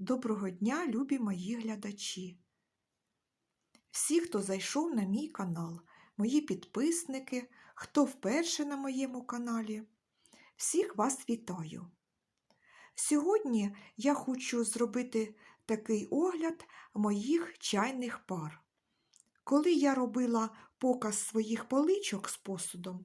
Доброго дня, любі мої глядачі. Всі, хто зайшов на мій канал, мої підписники, хто вперше на моєму каналі, всіх вас вітаю. Сьогодні я хочу зробити такий огляд моїх чайних пар. Коли я робила показ своїх поличок з посудом,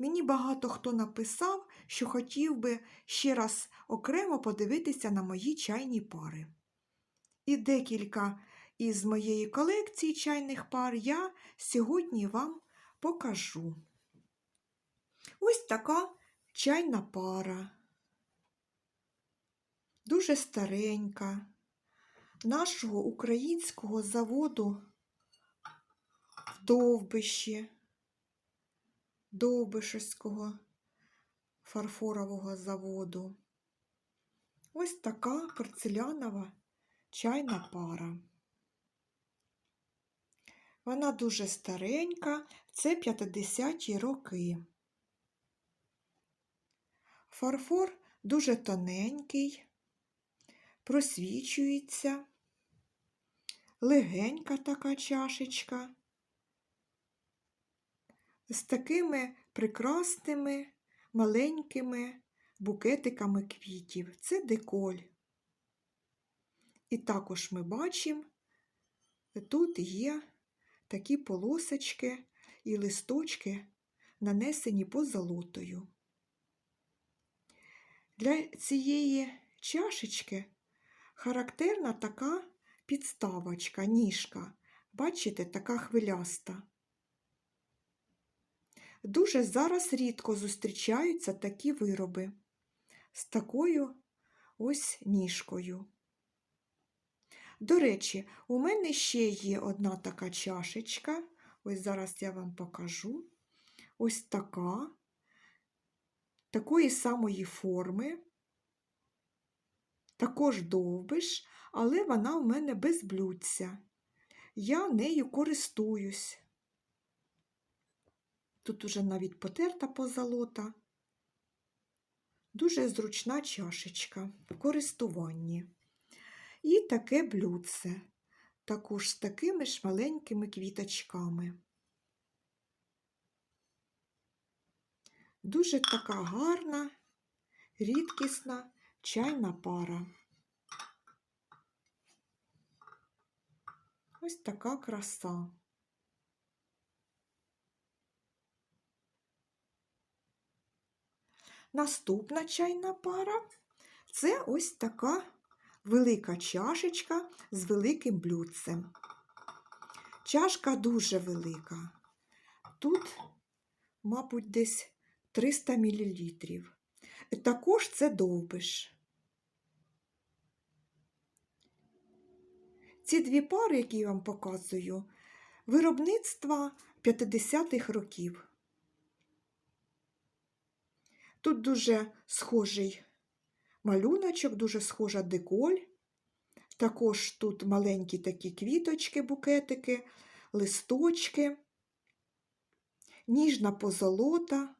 мені багато хто написав, що хотів би ще раз окремо подивитися на мої чайні пари. І декілька із моєї колекції чайних пар я сьогодні вам покажу. Ось така чайна пара. Дуже старенька, нашого українського заводу в Довбищі, Довбишевського фарфорового заводу. Ось така порцелянова чайна пара. Вона дуже старенька, це 50-ті роки. Фарфор дуже тоненький, просвічується, легенька така чашечка, з такими прекрасними маленькими букетиками квітів. Це деколь. І також ми бачимо, тут є такі полосочки і листочки, нанесені позолотою. Для цієї чашечки характерна така підставочка, ніжка. Бачите, така хвиляста. Дуже зараз рідко зустрічаються такі вироби з такою ось ніжкою. До речі, у мене ще є одна така чашечка. Ось зараз я вам покажу. Ось така, такої самої форми, також довбиш, але вона в мене без блюдця. Я нею користуюсь. Тут уже навіть потерта позолота. Дуже зручна чашечка в користуванні. І таке блюдце, також з такими ж маленькими квіточками. Дуже така гарна, рідкісна чайна пара. Ось така краса. Наступна чайна пара це ось така велика чашечка з великим блюдцем. Чашка дуже велика. Тут, мабуть, десь 300 мл. Також це довбиш. Ці дві пари, які я вам показую, виробництва 50-х років. Тут дуже схожий малюночок, дуже схожа деколь. Також тут маленькі такі квіточки, букетики, листочки, ніжна позолота.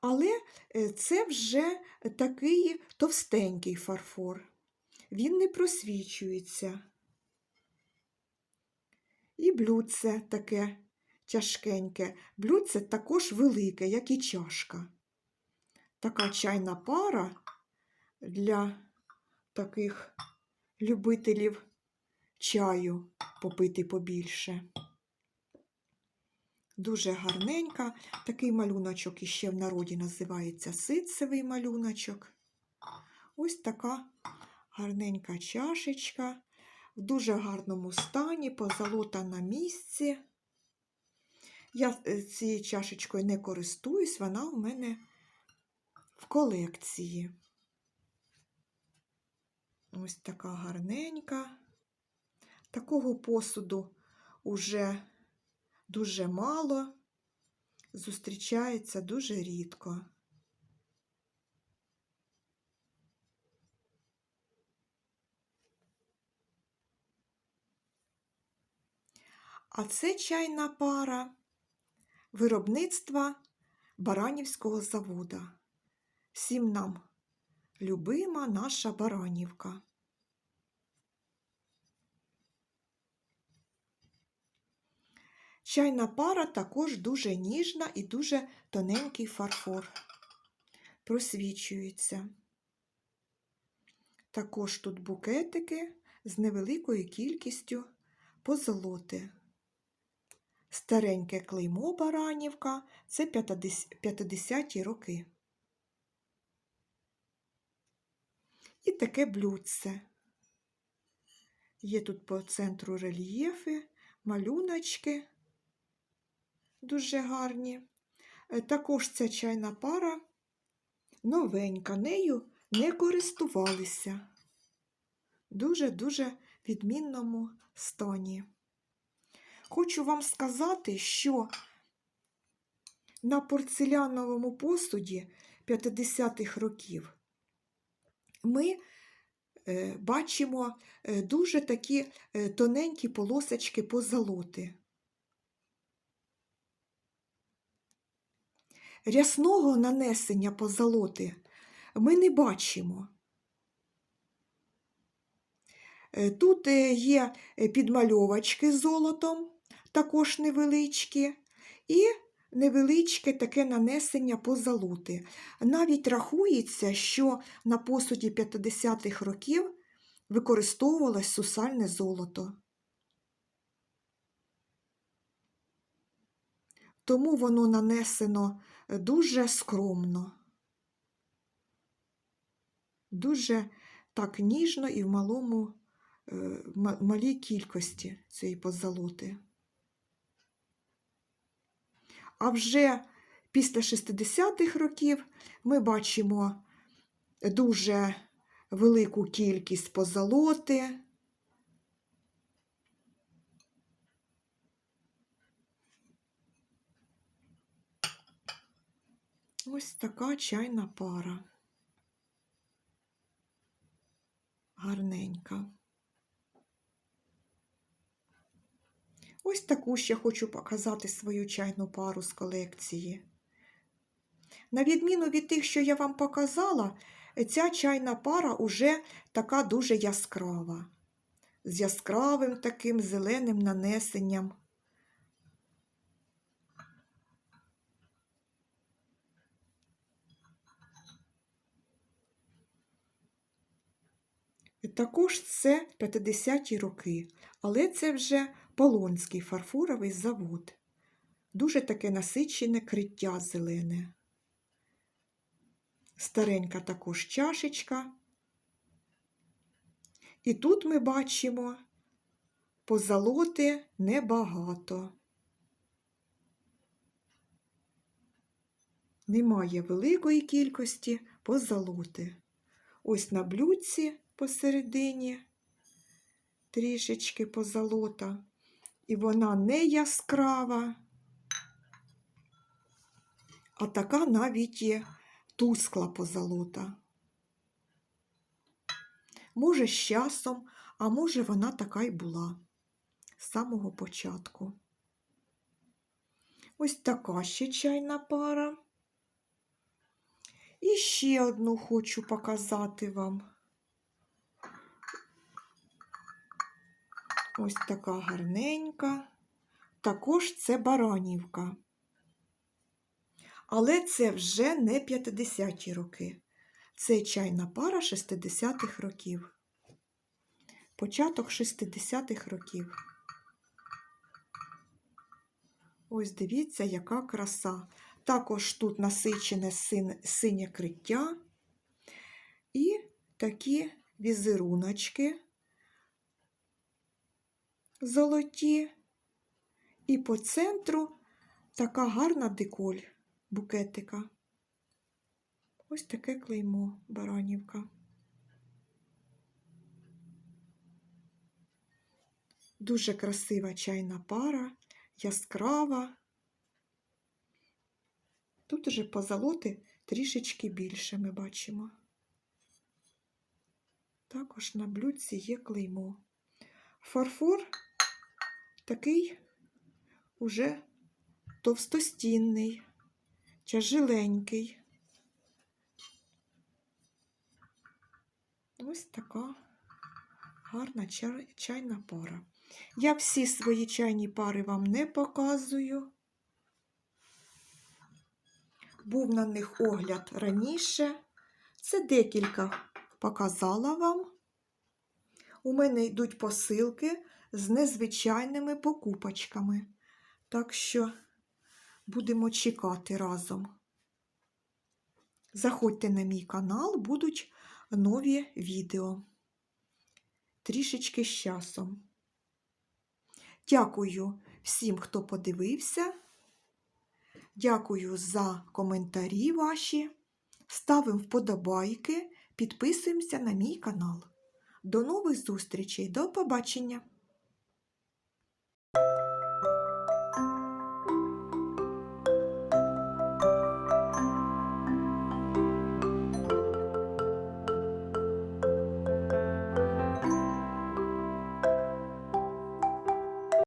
Але е, це вже такий товстенький фарфор. Він не просвічується. І блюдце таке тяжкеньке. Блюдце також велике, як і чашка. Така чайна пара для таких любителів чаю попити побільше. Дуже гарненька. Такий малюночок іще в народі називається ситцевий малюночок. Ось така гарненька чашечка, в дуже гарному стані, позолота на місці. Я цією чашечкою не користуюсь, вона у мене в колекції. Ось така гарненька. Такого посуду уже дуже мало, зустрічається дуже рідко. А це чайна пара виробництва Баранівського завода. Всім нам любима наша баранівка. Чайна пара також дуже ніжна і дуже тоненький фарфор. Просвічується. Також тут букетики з невеликою кількістю позолоти. Стареньке клеймо Баранівка це 50-ті роки. І таке блюдце. Є тут по центру рельєфи, малюночки дуже гарні. Е, Також ця чайна пара новенька, нею не користувалися. Дуже-дуже відмінному стані. Хочу вам сказати, що на порцеляновому посуді 50-х років ми е, бачимо е, дуже такі е, тоненькі полосочки позолоти. Рясного нанесення позолоти ми не бачимо. Тут є підмальовочки золотом, також невеличкі, і невеличке таке нанесення позолоти. Навіть рахується, що на посуді 50-х років використовувалось сусальне золото. Тому воно нанесено дуже скромно, дуже так ніжно і в малому, е, малій кількості цієї позолоти. А вже після 60-х років ми бачимо дуже велику кількість позолоти. Ось така чайна пара. Гарненька. Ось таку ще хочу показати свою чайну пару з колекції. На відміну від тих, що я вам показала, ця чайна пара уже така дуже яскрава, з яскравим таким зеленим нанесенням. Також це 50-ті роки, але це вже Полонський фарфоровий завод. Дуже таке насичене криття зелене. Старенька також чашечка. І тут ми бачимо позолоти небагато. Немає великої кількості позолоти. Ось на блюдці посередині трішечки позолота, і вона не яскрава, а така навіть є тускла позолота. Може, з часом, а може, вона така й була з самого початку. Ось така ще чайна пара. І ще одну хочу показати вам. Ось така гарненька. Також це баранівка. Але це вже не 50-ті роки. Це чайна пара 60-х років. Початок 60-х років. Ось дивіться, яка краса. Також тут насичене синє криття і такі візеруночки золоті. І по центру така гарна деколь букетика. Ось таке клеймо баранівка. Дуже красива чайна пара, яскрава. Тут уже позолоти трішечки більше ми бачимо. Також на блюдці є клеймо. Фарфор такий уже товстостінний, тяжеленький. Ось така гарна чайна пара. Я всі свої чайні пари вам не показую. Був на них огляд раніше. Це декілька показала вам. У мене йдуть посилки з незвичайними покупочками. Так що будемо чекати разом. Заходьте на мій канал, будуть нові відео. Трішечки з часом. Дякую всім, хто подивився. Дякую за коментарі ваші. Ставимо вподобайки, підписуємося на мій канал. До нових зустрічей, до побачення!